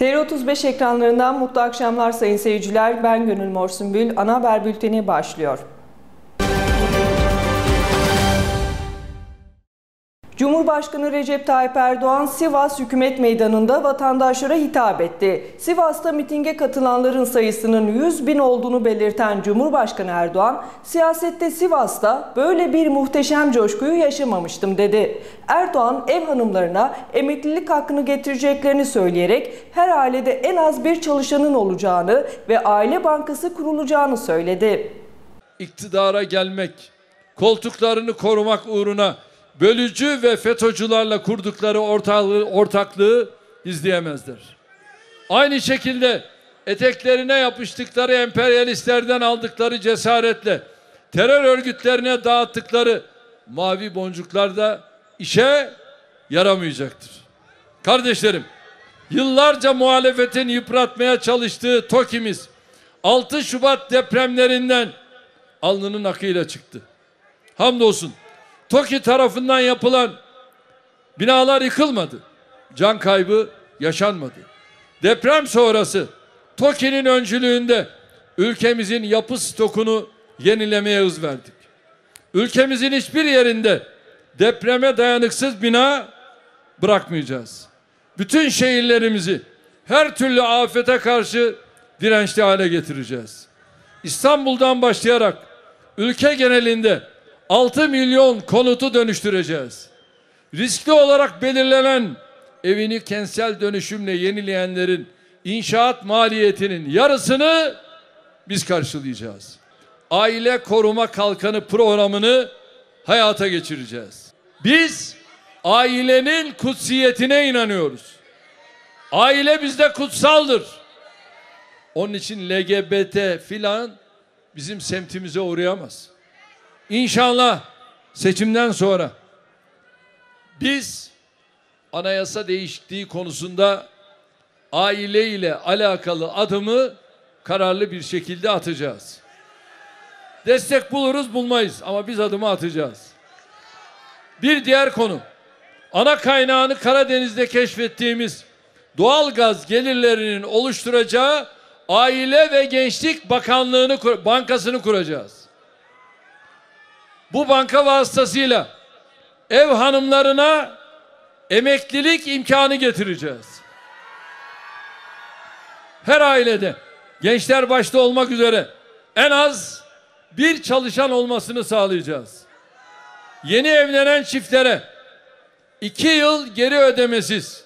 TR35 ekranlarından mutlu akşamlar sayın seyirciler. Ben Gönül Mor Sümbül. Ana haber bülteni başlıyor. Cumhurbaşkanı Recep Tayyip Erdoğan Sivas Hükümet Meydanı'nda vatandaşlara hitap etti. Sivas'ta mitinge katılanların sayısının 100 bin olduğunu belirten Cumhurbaşkanı Erdoğan, siyasette Sivas'ta böyle bir muhteşem coşkuyu yaşamamıştım dedi. Erdoğan ev hanımlarına emeklilik hakkını getireceklerini söyleyerek her ailede en az bir çalışanın olacağını ve aile bankası kurulacağını söyledi. iktidara gelmek, koltuklarını korumak uğruna bölücü ve FETÖ'cülerle kurdukları ortaklığı, ortaklığı izleyemezler. Aynı şekilde eteklerine yapıştıkları emperyalistlerden aldıkları cesaretle terör örgütlerine dağıttıkları mavi boncuklar da işe yaramayacaktır. Kardeşlerim, yıllarca muhalefetin yıpratmaya çalıştığı TOKİ'miz 6 Şubat depremlerinden alnının akıyla çıktı. Hamdolsun TOKİ tarafından yapılan binalar yıkılmadı. Can kaybı yaşanmadı. Deprem sonrası TOKİ'nin öncülüğünde ülkemizin yapı stokunu yenilemeye hız verdik. Ülkemizin hiçbir yerinde depreme dayanıksız bina bırakmayacağız. Bütün şehirlerimizi her türlü afete karşı dirençli hale getireceğiz. İstanbul'dan başlayarak ülke genelinde 6 milyon konutu dönüştüreceğiz. Riskli olarak belirlenen evini kentsel dönüşümle yenileyenlerin inşaat maliyetinin yarısını biz karşılayacağız. Aile koruma kalkanı programını hayata geçireceğiz. Biz ailenin kutsiyetine inanıyoruz. Aile bizde kutsaldır. Onun için LGBT filan bizim semtimize uğrayamaz. İnşallah seçimden sonra biz anayasa değişikliği konusunda aile ile alakalı adımı kararlı bir şekilde atacağız. Destek buluruz bulmayız ama biz adımı atacağız. Bir diğer konu ana kaynağını Karadeniz'de keşfettiğimiz doğal gaz gelirlerinin oluşturacağı Aile ve Gençlik Bakanlığı'nı bankasını kuracağız. Bu banka vasıtasıyla ev hanımlarına emeklilik imkanı getireceğiz. Her ailede gençler başta olmak üzere en az bir çalışan olmasını sağlayacağız. Yeni evlenen çiftlere iki yıl geri ödemesiz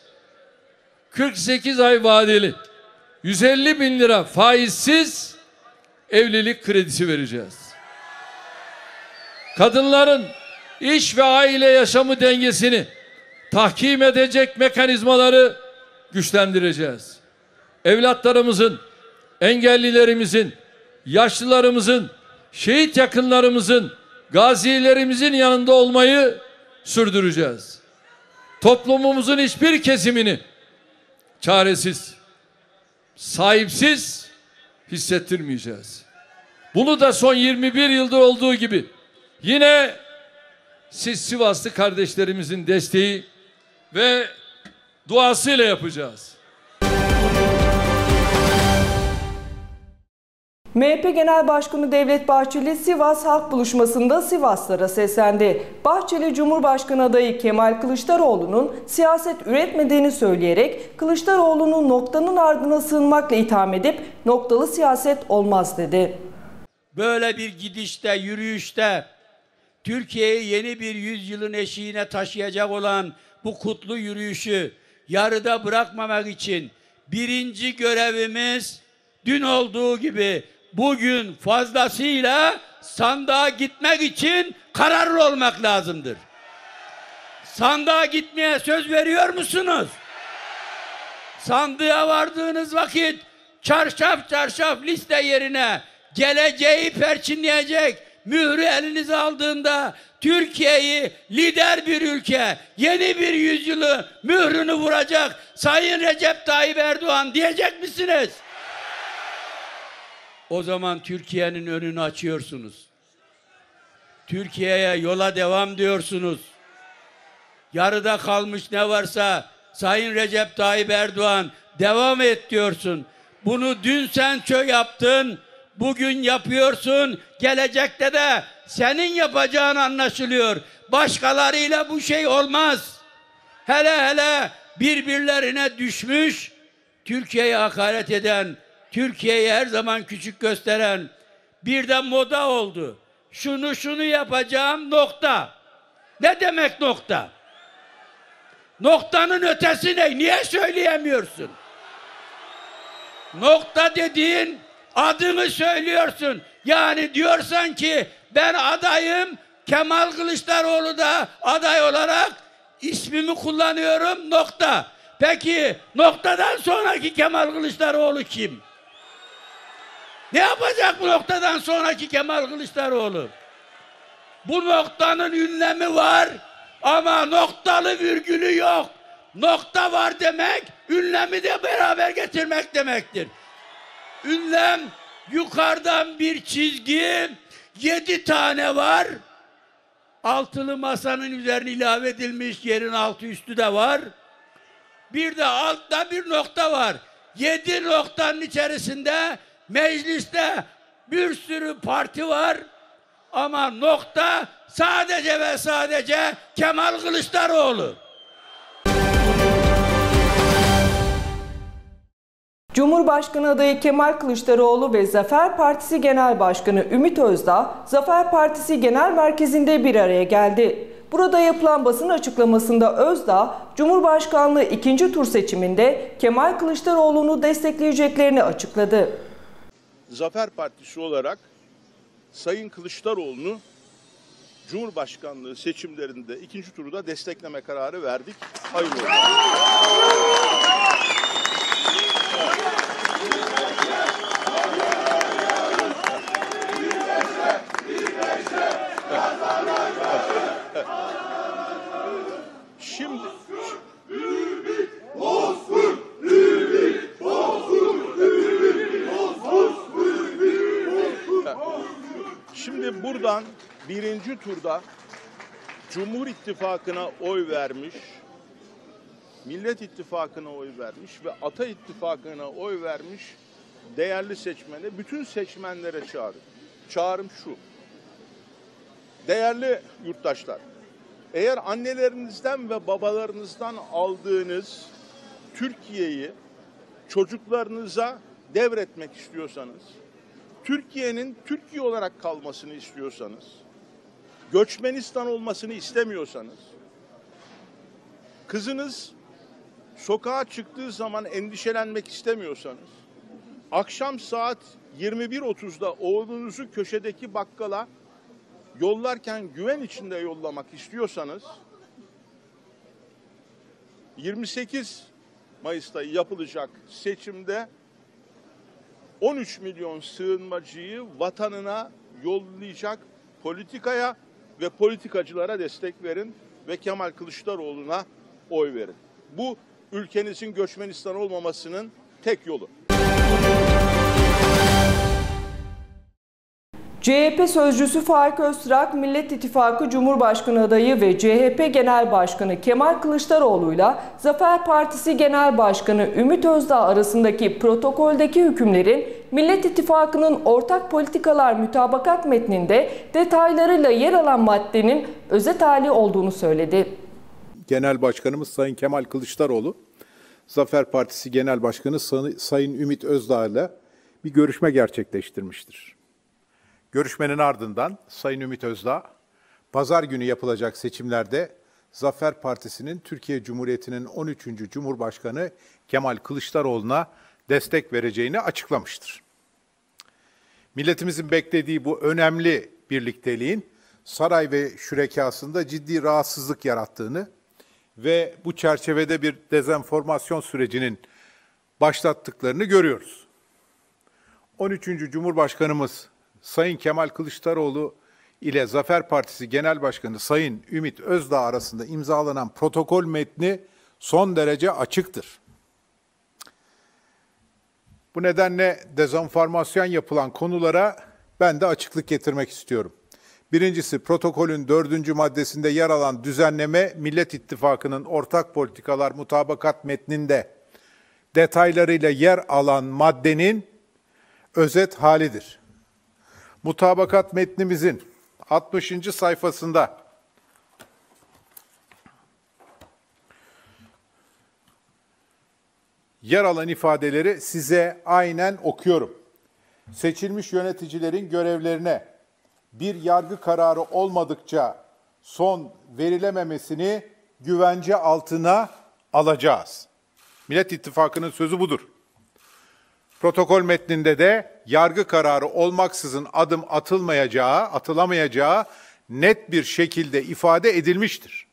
48 ay vadeli 150 bin lira faizsiz evlilik kredisi vereceğiz. Kadınların iş ve aile yaşamı dengesini tahkim edecek mekanizmaları güçlendireceğiz. Evlatlarımızın, engellilerimizin, yaşlılarımızın, şehit yakınlarımızın, gazilerimizin yanında olmayı sürdüreceğiz. Toplumumuzun hiçbir kesimini çaresiz, sahipsiz hissettirmeyeceğiz. Bunu da son 21 yıldır olduğu gibi yine siz Sivaslı kardeşlerimizin desteği ve duasıyla yapacağız. MHP Genel Başkanı Devlet Bahçeli Sivas Halk Buluşması'nda Sivaslara seslendi. Bahçeli Cumhurbaşkanı adayı Kemal Kılıçdaroğlu'nun siyaset üretmediğini söyleyerek Kılıçdaroğlu'nu noktanın ardına sığınmakla itham edip noktalı siyaset olmaz dedi. böyle bir gidişte, yürüyüşte Türkiye'yi yeni bir yüzyılın eşiğine taşıyacak olan bu kutlu yürüyüşü yarıda bırakmamak için birinci görevimiz dün olduğu gibi bugün fazlasıyla sandığa gitmek için kararlı olmak lazımdır. Sandığa gitmeye söz veriyor musunuz? sandığa vardığınız vakit çarşaf çarşaf liste yerine geleceği perçinleyecek mührü elinize aldığında Türkiye'yi lider bir ülke, yeni bir yüzyılı mührünü vuracak Sayın Recep Tayyip Erdoğan diyecek misiniz? O zaman Türkiye'nin önünü açıyorsunuz. Türkiye'ye yola devam diyorsunuz yarıda kalmış ne varsa Sayın Recep Tayyip Erdoğan devam et diyorsun. Bunu dün sen çö yaptın, bugün yapıyorsun, gelecekte de senin yapacağın anlaşılıyor. Başkalarıyla bu şey olmaz. Hele hele birbirlerine düşmüş, Türkiye'ye hakaret eden, Türkiye'yi her zaman küçük gösteren bir de moda oldu. Şunu şunu yapacağım nokta. Ne demek nokta? Noktanın ötesi ne? Niye söyleyemiyorsun? Nokta dediğin adını söylüyorsun. Yani diyorsan ki ben adayım Kemal Kılıçdaroğlu da aday olarak ismimi kullanıyorum nokta. Peki noktadan sonraki Kemal Kılıçdaroğlu kim? Ne yapacak bu noktadan sonraki Kemal Kılıçdaroğlu? Bu noktanın ünlemi var ama noktalı virgülü yok. Nokta var demek, ünlemi de beraber getirmek demektir. Ünlem yukarıdan bir çizgi, yedi tane var. Altılı masanın üzerine ilave edilmiş yerin altı üstü de var. Bir de altta bir nokta var. Yedi noktanın içerisinde mecliste bir sürü parti var. Ama nokta sadece ve sadece Kemal Kılıçdaroğlu. Cumhurbaşkanı adayı Kemal Kılıçdaroğlu ve Zafer Partisi Genel Başkanı Ümit Özdağ, Zafer Partisi Genel Merkezi'nde bir araya geldi. Burada yapılan basın açıklamasında Özdağ, Cumhurbaşkanlığı ikinci tur seçiminde Kemal Kılıçdaroğlu'nu destekleyeceklerini açıkladı. Zafer Partisi olarak Sayın Kılıçdaroğlu'nu Cumhurbaşkanlığı seçimlerinde ikinci turda destekleme kararı verdik. Hayırlı olsun. Şimdi Şimdi buradan birinci turda Cumhur İttifakı'na oy vermiş, Millet İttifakı'na oy vermiş ve Ata İttifakı'na oy vermiş değerli seçmene, bütün seçmenlere çağrı. Çağrım şu. Değerli yurttaşlar, eğer annelerinizden ve babalarınızdan aldığınız Türkiye'yi çocuklarınıza devretmek istiyorsanız, Türkiye'nin Türkiye olarak kalmasını istiyorsanız, göçmenistan olmasını istemiyorsanız, kızınız sokağa çıktığı zaman endişelenmek istemiyorsanız, akşam saat 21.30'da oğlunuzu köşedeki bakkala yollarken güven içinde yollamak istiyorsanız, 28 Mayıs'ta yapılacak seçimde 13 milyon sığınmacıyı vatanına yollayacak politikaya ve politikacılara destek verin ve Kemal Kılıçdaroğlu'na oy verin. Bu ülkenizin göçmenistan olmamasının tek yolu. CHP sözcüsü Faik Öztürk, Millet İttifakı Cumhurbaşkanı adayı ve CHP Genel Başkanı Kemal Kılıçdaroğlu'yla Zafer Partisi Genel Başkanı Ümit Özdağ arasındaki protokoldeki hükümlerin Millet İttifakı'nın ortak politikalar mütabakat metninde detaylarıyla yer alan maddenin özet hali olduğunu söyledi. Genel Başkanımız Sayın Kemal Kılıçdaroğlu, Zafer Partisi Genel Başkanı Sayın Ümit Özdağ ile bir görüşme gerçekleştirmiştir. Görüşmenin ardından Sayın Ümit Özdağ, pazar günü yapılacak seçimlerde Zafer Partisi'nin Türkiye Cumhuriyeti'nin 13. Cumhurbaşkanı Kemal Kılıçdaroğlu'na destek vereceğini açıklamıştır. Milletimizin beklediği bu önemli birlikteliğin saray ve şürekasında ciddi rahatsızlık yarattığını ve bu çerçevede bir dezenformasyon sürecinin başlattıklarını görüyoruz. 13. Cumhurbaşkanımız Sayın Kemal Kılıçdaroğlu ile Zafer Partisi Genel Başkanı Sayın Ümit Özdağ arasında imzalanan protokol metni son derece açıktır. Bu nedenle dezenformasyon yapılan konulara ben de açıklık getirmek istiyorum. Birincisi protokolün dördüncü maddesinde yer alan düzenleme Millet İttifakı'nın ortak politikalar mutabakat metninde detaylarıyla yer alan maddenin özet halidir. Mutabakat metnimizin 60. sayfasında yer alan ifadeleri size aynen okuyorum. Seçilmiş yöneticilerin görevlerine bir yargı kararı olmadıkça son verilememesini güvence altına alacağız. Millet İttifakı'nın sözü budur. Protokol metninde de yargı kararı olmaksızın adım atılmayacağı, atılamayacağı net bir şekilde ifade edilmiştir.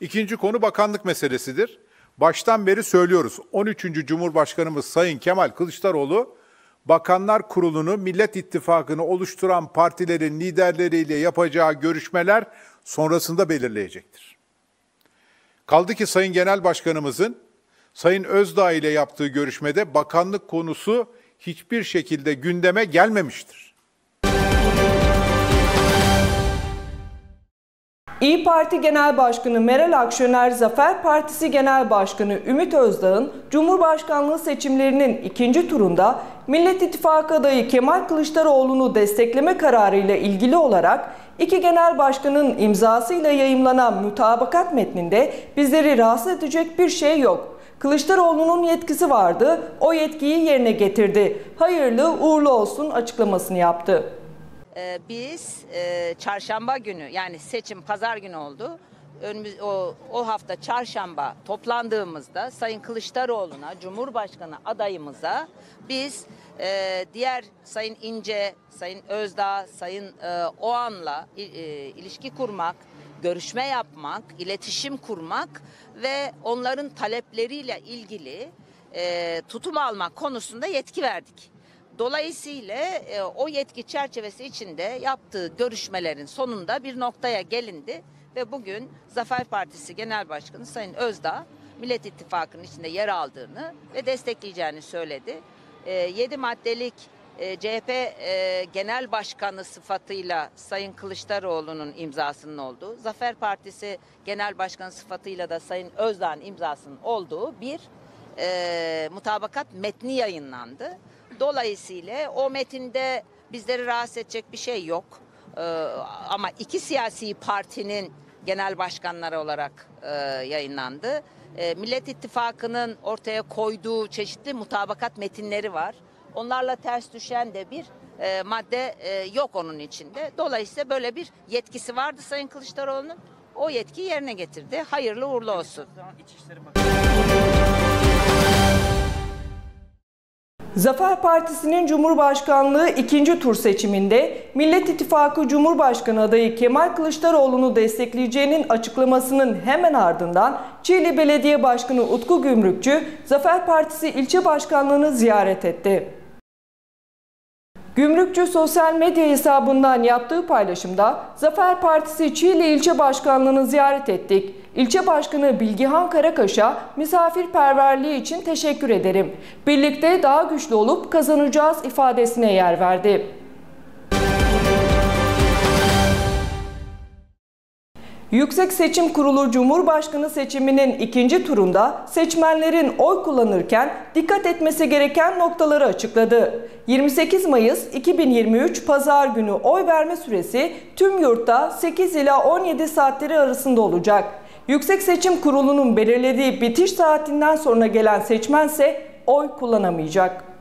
İkinci konu bakanlık meselesidir. Baştan beri söylüyoruz. 13. Cumhurbaşkanımız Sayın Kemal Kılıçdaroğlu Bakanlar Kurulu'nu Millet İttifakı'nı oluşturan partilerin liderleriyle yapacağı görüşmeler sonrasında belirleyecektir. Kaldı ki Sayın Genel Başkanımızın Sayın Özdağ ile yaptığı görüşmede bakanlık konusu hiçbir şekilde gündeme gelmemiştir. İyi Parti Genel Başkanı Meral Akşener, Zafer Partisi Genel Başkanı Ümit Özdağ'ın Cumhurbaşkanlığı seçimlerinin ikinci turunda Millet İttifakı adayı Kemal Kılıçdaroğlu'nu destekleme kararıyla ilgili olarak iki genel başkanın imzasıyla yayımlanan mütabakat metninde bizleri rahatsız edecek bir şey yok. Kılıçdaroğlu'nun yetkisi vardı, o yetkiyi yerine getirdi. Hayırlı uğurlu olsun açıklamasını yaptı. Ee, biz e, çarşamba günü yani seçim pazar günü oldu. Önümüz o, o hafta çarşamba toplandığımızda Sayın Kılıçdaroğlu'na Cumhurbaşkanı adayımıza biz e, diğer Sayın İnce, Sayın Özdağ, Sayın e, Oğan'la e, ilişki kurmak, görüşme yapmak, iletişim kurmak ve onların talepleriyle ilgili e, tutum almak konusunda yetki verdik. Dolayısıyla e, o yetki çerçevesi içinde yaptığı görüşmelerin sonunda bir noktaya gelindi ve bugün Zafer Partisi Genel Başkanı Sayın Özdağ Millet İttifakı'nın içinde yer aldığını ve destekleyeceğini söyledi. E, 7 maddelik e, CHP e, Genel Başkanı sıfatıyla Sayın Kılıçdaroğlu'nun imzasının olduğu, Zafer Partisi Genel Başkanı sıfatıyla da Sayın Özdağ'ın imzasının olduğu bir e, mutabakat metni yayınlandı. Dolayısıyla o metinde bizleri rahatsız edecek bir şey yok. Ee, ama iki siyasi partinin genel başkanları olarak e, yayınlandı. E, Millet İttifakı'nın ortaya koyduğu çeşitli mutabakat metinleri var. Onlarla ters düşen de bir e, madde e, yok onun içinde. Dolayısıyla böyle bir yetkisi vardı Sayın Kılıçdaroğlu'nun. O yetkiyi yerine getirdi. Hayırlı uğurlu olsun. Zafer Partisi'nin Cumhurbaşkanlığı ikinci tur seçiminde Millet İttifakı Cumhurbaşkanı adayı Kemal Kılıçdaroğlu'nu destekleyeceğinin açıklamasının hemen ardından Çiğli Belediye Başkanı Utku Gümrükçü Zafer Partisi ilçe başkanlığını ziyaret etti. Gümrükçü sosyal medya hesabından yaptığı paylaşımda Zafer Partisi Çiğli ilçe başkanlığını ziyaret ettik. İlçe Başkanı Bilgihan Karakaş'a misafirperverliği için teşekkür ederim. Birlikte daha güçlü olup kazanacağız ifadesine yer verdi. Yüksek Seçim Kurulu Cumhurbaşkanı seçiminin ikinci turunda seçmenlerin oy kullanırken dikkat etmesi gereken noktaları açıkladı. 28 Mayıs 2023 Pazar günü oy verme süresi tüm yurtta 8 ila 17 saatleri arasında olacak. Yüksek Seçim Kurulu'nun belirlediği bitiş saatinden sonra gelen seçmense oy kullanamayacak.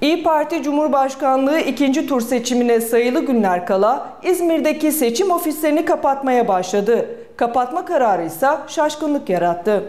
İyi Parti Cumhurbaşkanlığı ikinci tur seçimine sayılı günler kala İzmir'deki seçim ofislerini kapatmaya başladı. Kapatma kararı ise şaşkınlık yarattı.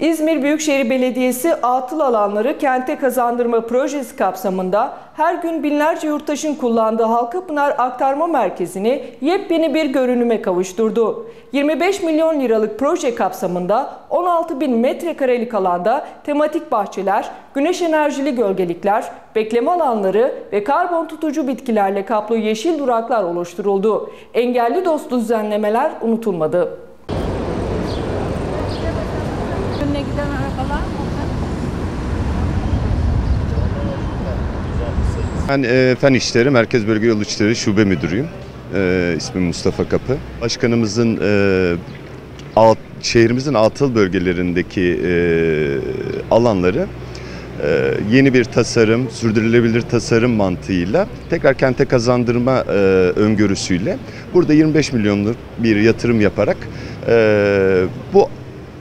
İzmir Büyükşehir Belediyesi atıl alanları kente kazandırma projesi kapsamında her gün binlerce yurttaşın kullandığı Halkapınar Aktarma Merkezi'ni yepyeni bir görünüme kavuşturdu. 25 milyon liralık proje kapsamında 16 bin metrekarelik alanda tematik bahçeler, güneş enerjili gölgelikler, bekleme alanları ve karbon tutucu bitkilerle kaplı yeşil duraklar oluşturuldu. Engelli dostu düzenlemeler unutulmadı. Ben e, Fen İşleri Merkez Bölge Yol İşleri Şube Müdürüyüm. E, ismim Mustafa Kapı. Başkanımızın e, alt, şehrimizin atıl bölgelerindeki e, alanları e, yeni bir tasarım, sürdürülebilir tasarım mantığıyla tekrar kente kazandırma e, öngörüsüyle burada 25 milyonluk bir yatırım yaparak e, bu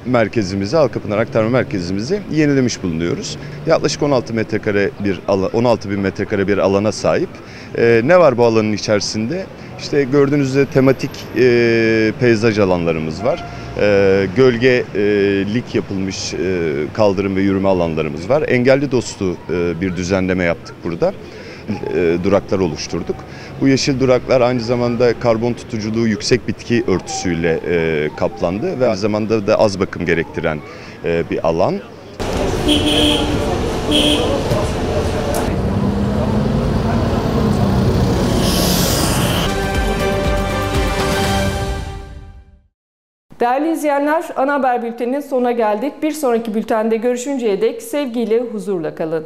merkezimizi, Halkapınar Aktarma Merkezimizi yenilemiş bulunuyoruz. Yaklaşık 16 metrekare bir alan, 16 bin metrekare bir alana sahip. Ee, ne var bu alanın içerisinde? İşte gördüğünüz üzere tematik e, peyzaj alanlarımız var. E, gölgelik yapılmış e, kaldırım ve yürüme alanlarımız var. Engelli dostu e, bir düzenleme yaptık burada e, duraklar oluşturduk. Bu yeşil duraklar aynı zamanda karbon tutuculuğu yüksek bitki örtüsüyle e, kaplandı ve aynı zamanda da az bakım gerektiren e, bir alan. Değerli izleyenler, ana haber bülteninin sonuna geldik. Bir sonraki bültende görüşünceye dek sevgiyle, huzurla kalın.